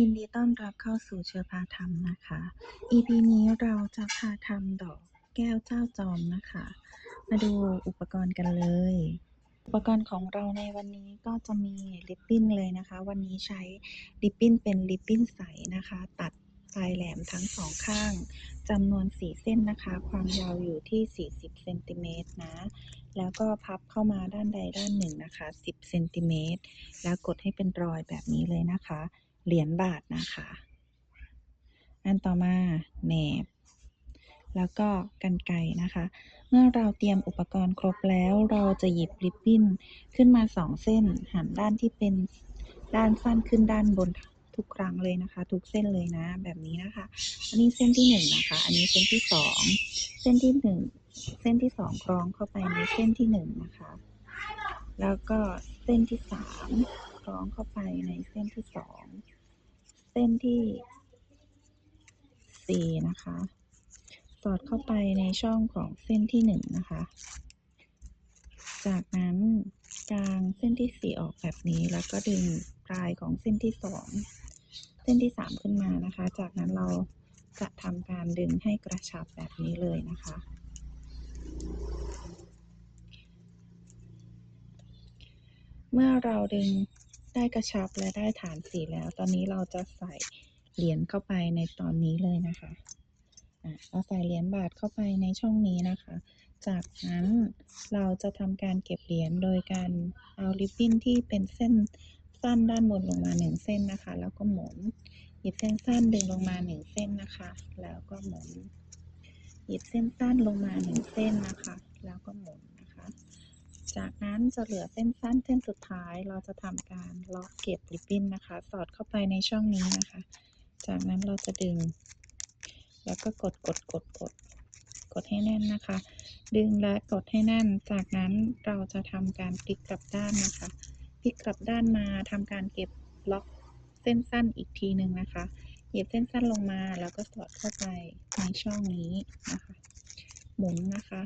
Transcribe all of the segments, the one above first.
ยินดีต้อนรับเข้าสู่เชื้อพาธรรมนะคะ EP นี้เราจะพาทำดอกแก้วเจ้าจอมนะคะ มาดูอุปกรณ์กันเลย อุปกรณ์ของเราในวันนี้ก็จะมีลิปปิ้นเลยนะคะ วันนี้ใช้ลิปปิ้นเป็นลิปปิ้นใสนะคะ ตัดปลายแหลมทั้งสองข้างจำนวน4เส้นนะคะ ความยาวอยู่ที่ 40เซนติเมตรนะ แล้วก็พับเข้ามาด้านใดด้านหนึ่งนะคะ 10เซนติเมตรแล้วกดให้เป็นรอยแบบนี้เลยนะคะ เหรียญบาทนะคะ อันต่อมาแหนบ แล้วก็กันไกรนะคะ เมื่อเราเตรียมอุปกรณ์ครบแล้ว เราจะหยิบริบบิ้นขึ้นมาสองเส้นหันด้านที่เป็นด้านสั้นขึ้นด้านบนทุกครั้งเลยนะคะ ทุกเส้นเลยนะ แบบนี้นะคะ อันนี้เส้นที่หนึ่งนะคะ อันนี้เส้นที่สองเส้นที่หนึ่งเส้นที่สองคล้องเข้าไปในเส้นที่หนึ่งนะคะ แล้วก็เส้นที่สามคล้องเข้าไปในเส้นที่สอง เส้นที่สี่นะคะ สอดเข้าไปในช่องของเส้นที่หนึ่งนะคะ จากนั้นกลางเส้นที่สี่ออกแบบนี้แล้วก็ดึงปลายของเส้นที่สองเส้นที่สามขึ้นมานะคะ จากนั้นเราจะทำการดึงให้กระชับแบบนี้เลยนะคะ เมื่อเราดึง ได้กระชับและได้ฐานสีแล้ว ตอนนี้เราจะใส่เหรียญเข้าไปในตอนนี้เลยนะคะเราใส่เหรียญบาทเข้าไปในช่องนี้นะคะ จากนั้นเราจะทำการเก็บเหรียญโดยการเอาริบบิ้นที่เป็นเส้นสั้นด้านบนลงมาหนึ่งเส้นนะคะ แล้วก็หมุนหยิบเส้นสั้นดึงลงมาหนึ่งเส้นนะคะ แล้วก็หมุน หยิบเส้นสั้นลงมาหนึ่งเส้นนะคะ แล้วก็หมุน จากนั้นจะเหลือเส้นสั้นเส้นสุดท้ายเราจะทำการล็อกเก็บริบบิ้นนะคะ สอดเข้าไปในช่องนี้นะคะ จากนั้นเราจะดึง แล้วก็กดกดกดกดกดให้แน่นนะคะ ดึงและกดให้แน่น จากนั้นเราจะทำการพลิกกลับด้านนะคะพลิกกลับด้านมาทำการเก็บล็อกเส้นสั้นอีกทีหนึ่งนะคะเหยิบเส้นสั้นลงมาแล้วก็สอดเข้าไปในช่องนี้นะคะ หมุนนะคะ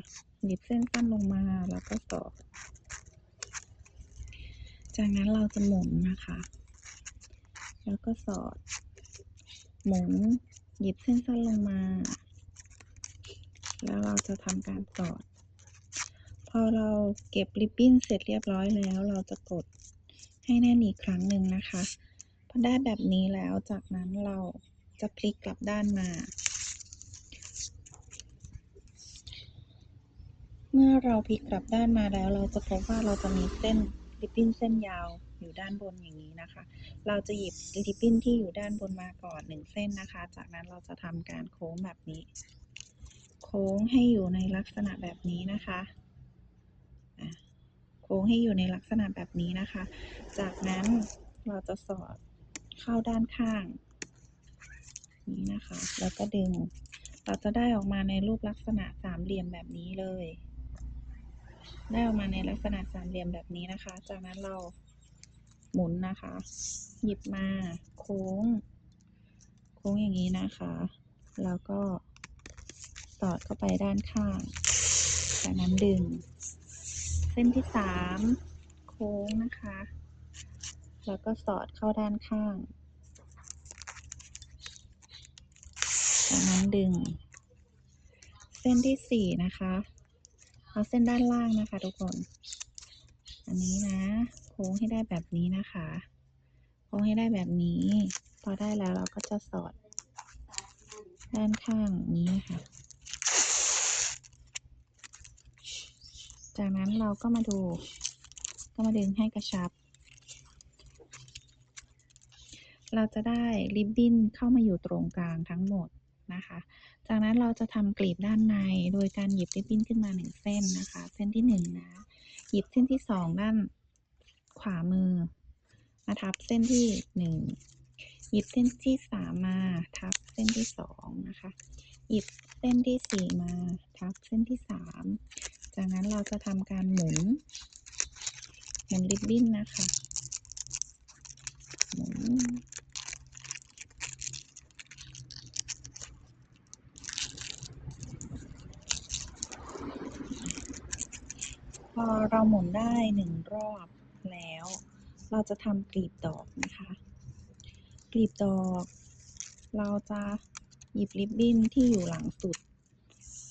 หยิบเส้นสั้นลงมาแล้ว ก็สอจากนั้นเราจะหมุนนะคะ แล้วก็สอด หมุนหยิบเส้นสั้นลงมา แล้วเราจะทำการสอด พอเราเก็บริบบิ้นเสร็จเรียบร้อยแล้ว เราจะกดให้แน่นอีกครั้งหนึ่งนะคะ พอได้แบบนี้แล้วจากนั้นเราจะพลิกกลับด้านมา เมื่อเราพลิกกลับด้านมาแล้ว เราจะพบว่าเราจะมีเส้นริบบิ้นเส้นยาวอยู่ด้านบนอย่างนี้นะคะ เราจะหยิบริบบิ้นที่อยู่ด้านบนมาก่อนหนึ่งเส้นนะคะ จากนั้นเราจะทำการโค้งแบบนี้ โค้งให้อยู่ในลักษณะแบบนี้นะคะอะโค้งให้อยู่ในลักษณะแบบนี้นะคะ จากนั้นเราจะสอดเข้าด้านข้าง นี้นะคะ แล้วก็ดึง เราจะได้ออกมาในรูปลักษณะสามเหลี่ยมแบบนี้เลย ได้ออกมาในลักษณะสามเหลี่ยมแบบนี้นะคะ จากนั้นเราหมุนนะคะ หยิบมาโค้ง โค้งอย่างนี้นะคะ แล้วก็สอดเข้าไปด้านข้าง จากนั้นดึง เส้นที่สามโค้งนะคะ แล้วก็สอดเข้าด้านข้าง จากนั้นดึง เส้นที่สี่นะคะ เอาเส้นด้านล่างนะคะ ทุกคน อันนี้นะ โค้งให้ได้แบบนี้นะคะ โค้งให้ได้แบบนี้ พอได้แล้วเราก็จะสอด ด้านข้างนี้ค่ะจากนั้นเราก็มาดู ก็มาดึงให้กระชับ เราจะได้ริบบิ้นเข้ามาอยู่ตรงกลางทั้งหมดนะคะ จากนั้นเราจะทำกลีบด้านในโดยการหยิบริบบิ้นขึ้นมาหนึ่งเส้นนะคะ เส้นที่หนึ่งนะ หยิบเส้นที่สองด้านขวามือมาทับเส้นที่หนึ่งหยิบเส้นที่สามมาทับเส้นที่สองนะคะ หยิบเส้นที่สี่มาทับเส้นที่สามจากนั้นเราจะทำการหมุนหมุนริบบิ้นนะคะหมุน พอเราหมุนได้หนึ่งรอบแล้ว เราจะทำกลีบดอกนะคะ กลีบดอก เราจะหยิบริบบิ้นที่อยู่หลังสุด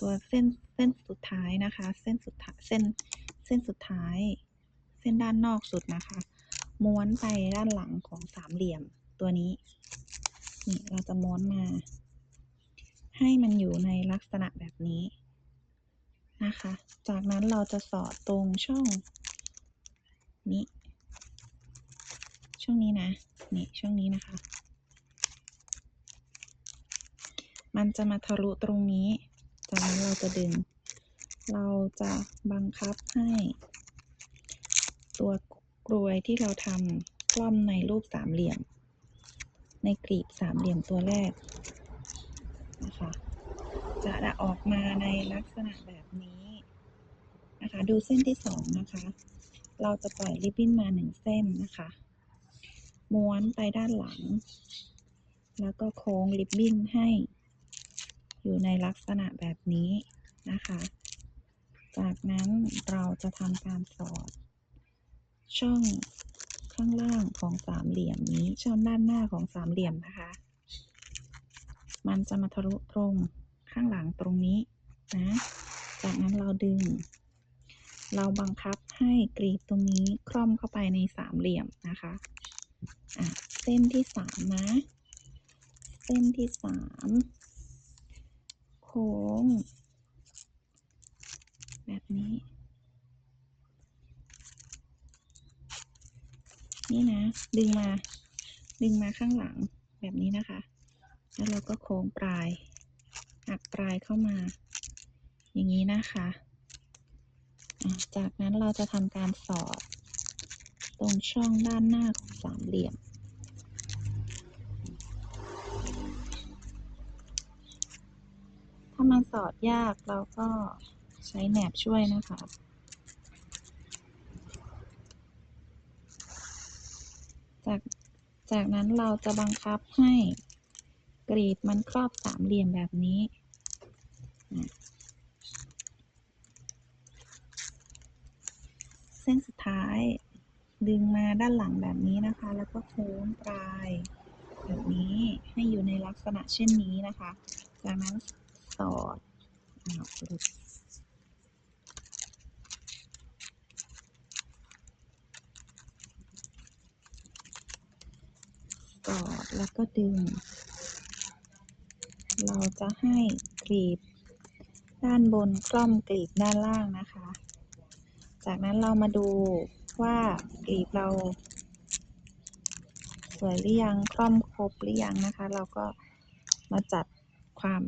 ตัวเส้นเส้นสุดท้ายนะคะ เส้นสุดท้ายเส้นเส้นสุดท้าย เส้นด้านนอกสุดนะคะ ม้วนไปด้านหลังของสามเหลี่ยมตัวนี้นี่เราจะม้วนมา ให้มันอยู่ในลักษณะแบบนี้ นะคะ จากนั้นเราจะสอดตรงช่องนี้ ช่องนี้นะ นี่ช่องนี้นะคะ มันจะมาทะลุตรงนี้ จากนั้นเราจะดึง เราจะบังคับให้ ตัวกลวยที่เราทำกล้อมในรูปสามเหลี่ยม ในกลีบสามเหลี่ยมตัวแรกนะคะ จะออกมาในลักษณะแบบนี้นะคะ ดูเส้นที่สองนะคะ เราจะปล่อยริบบิ้นมาหนึ่งเส้นนะคะ ม้วนไปด้านหลัง แล้วก็โค้งริบบิ้นให้ อยู่ในลักษณะแบบนี้นะคะ จากนั้นเราจะทำการสอด ช่องข้างล่างของสามเหลี่ยมนี้ช่องด้านหน้าของสามเหลี่ยมนะคะ มันจะมาทะลุตรง ข้างหลังตรงนี้นะ จากนั้นเราดึง เราบังคับให้กรีดตรงนี้คล่อมเข้าไปในสามเหลี่ยมนะคะอะเส้นที่สามนะ เส้นที่สามโค้ง แบบนี้ นี่นะ ดึงมา ดึงมาข้างหลังแบบนี้นะคะ แล้วเราก็โค้งปลาย หักปลายเข้ามา อย่างนี้นะคะ จากนั้นเราจะทำการสอด ตรงช่องด้านหน้าของสามเหลี่ยม ถ้ามันสอดยากเราก็ใช้แหนบช่วยนะคะจากจากนั้นเราจะบังคับให้กรีดมันครอบสามเหลี่ยมแบบนี้ เส้นสุดท้ายดึงมาด้านหลังแบบนี้นะคะ แล้วก็โค้งปลายแบบนี้ให้อยู่ในลักษณะเช่นนี้นะคะ จากนั้นสอดอาหลุดสอดแล้วก็ดึง เราจะให้กรีบ ด้านบนกล้อมกรีบด้านล่างนะคะ จากนั้นเรามาดูว่ากรีบเรา สวยหรือยังคล่อมครบหรือยังนะคะ เราก็มาจัดความ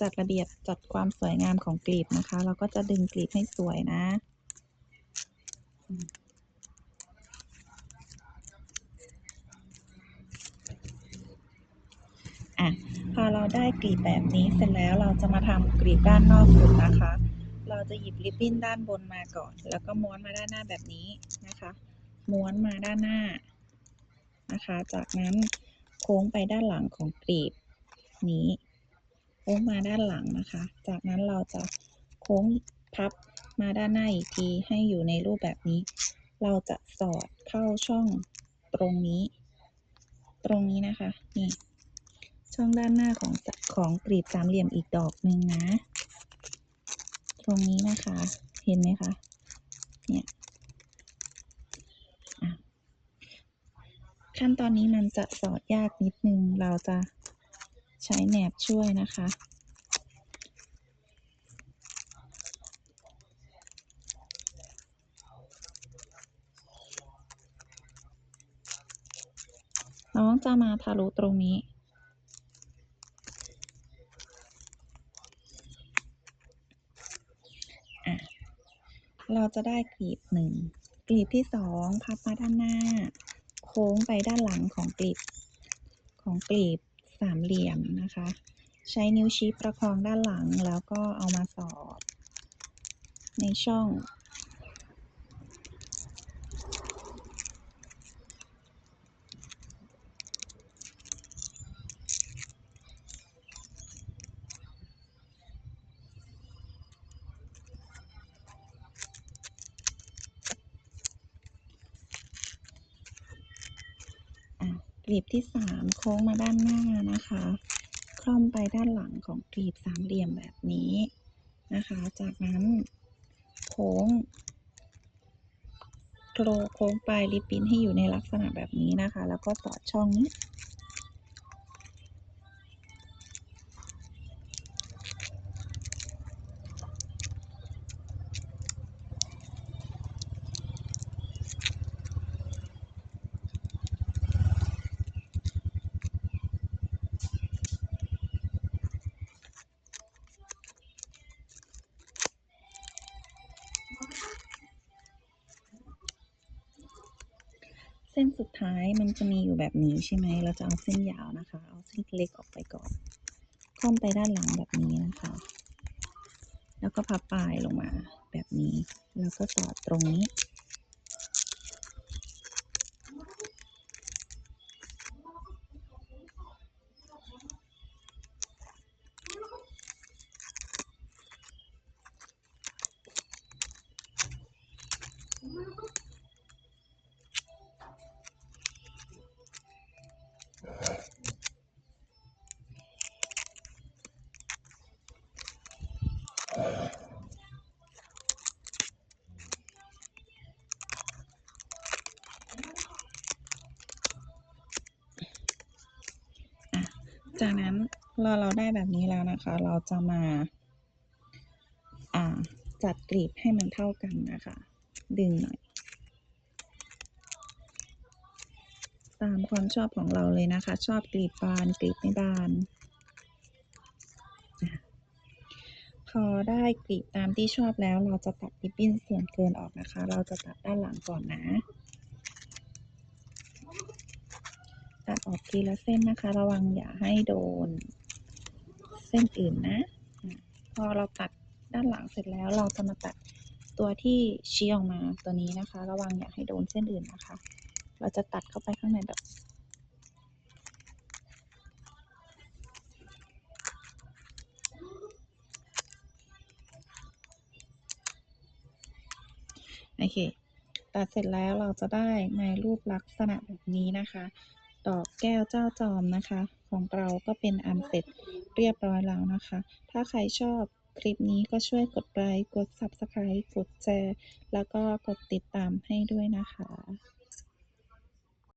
จัดระเบียบจัดความสวยงามของกลีบนะคะ เราก็จะดึงกลีบให้สวยนะอืมอะ พอเราได้กลีบแบบนี้เสร็จแล้วเราจะมาทำกลีบด้านนอกสุดนะคะ เราจะหยิบริบบิ้นด้านบนมาก่อน แล้วก็ม้วนมาด้านหน้าแบบนี้นะคะ ม้วนมาด้านหน้านะคะ จากนั้นโค้งไปด้านหลังของกลีบนี้โค้งมาด้านหลังนะคะ จากนั้นเราจะโค้งพับมาด้านหน้าอีกทีให้อยู่ในรูปแบบนี้ เราจะสอดเข้าช่องตรงนี้ ตรงนี้นะคะ นี่ ช่องด้านหน้าของของกรีบสามเหลี่ยมอีกดอกหนึ่งนะ ตรงนี้นะคะ เห็นไหมคะ เนี่ยขั้นตอนนี้มันจะสอดยากนิดนึง เราจะใช้แหนบช่วยนะคะ น้องจะมาทะลุตรงนี้ เราจะได้กลีบหนึ่งกลีบที่สองพับมาด้านหน้า โค้งไปด้านหลังของกลีบของกลีบสามเหลี่ยมนะคะ ใช้นิ้วชี้ประคองด้านหลังแล้วก็เอามาสอด ในช่อง กลีบที่สามโค้งมาด้านหน้านะคะ คล่อมไปด้านหลังของกลีบสามเหลี่ยมแบบนี้นะคะ จากนั้นโค้งโคลโค้งปลายริบบิ้นให้อยู่ในลักษณะแบบนี้นะคะ แล้วก็ต่อช่องนี้ ส้นสุดท้ายมันจะมีอยู่แบบนี้ใช่ไหม เราจะเอาเส้นยาวนะคะ เอาเส้นเล็กออกไปก่อนค่อมไปด้านหลังแบบนี้นะคะ แล้วก็พับปลายลงมาแบบนี้ แล้วก็สอตรงนี้อะ จากนั้นเราเราได้แบบนี้แล้วนะคะ เราจะมาาจัดกลีบให้มันเท่ากันนะคะ ดึงหน่อย ตามความชอบของเราเลยนะคะ ชอบกลีบบานกลีบไม่บาน พอได้กลีบตามที่ชอบแล้ว เราจะตัดริบบิ้นส่วนเกินออกนะคะ เราจะตัดด้านหลังก่อนนะ ตัดออกทีละเส้นนะคะ ระวังอย่าให้โดน เส้นอื่นนะ พอเราตัดด้านหลังเสร็จแล้วเราจะมาตัดตัวที่ชี้ออกมาตัวนี้นะคะ ระวังอย่าให้โดนเส้นอื่นนะคะ เราจะตัดเข้าไปข้างในแบบโอเค ตัดเสร็จแล้วเราจะได้ในรูปลักษณะแบบนี้นะคะ ตอกแก้วเจ้าจอมนะคะ ของเราก็เป็นอันเสร็จเรียบร้อยแล้วนะคะ ถ้าใครชอบคลิปนี้ก็ช่วยกดไลค์กด Subscribe กดแชร์แล้วก็กดติดตามให้ด้วยนะคะ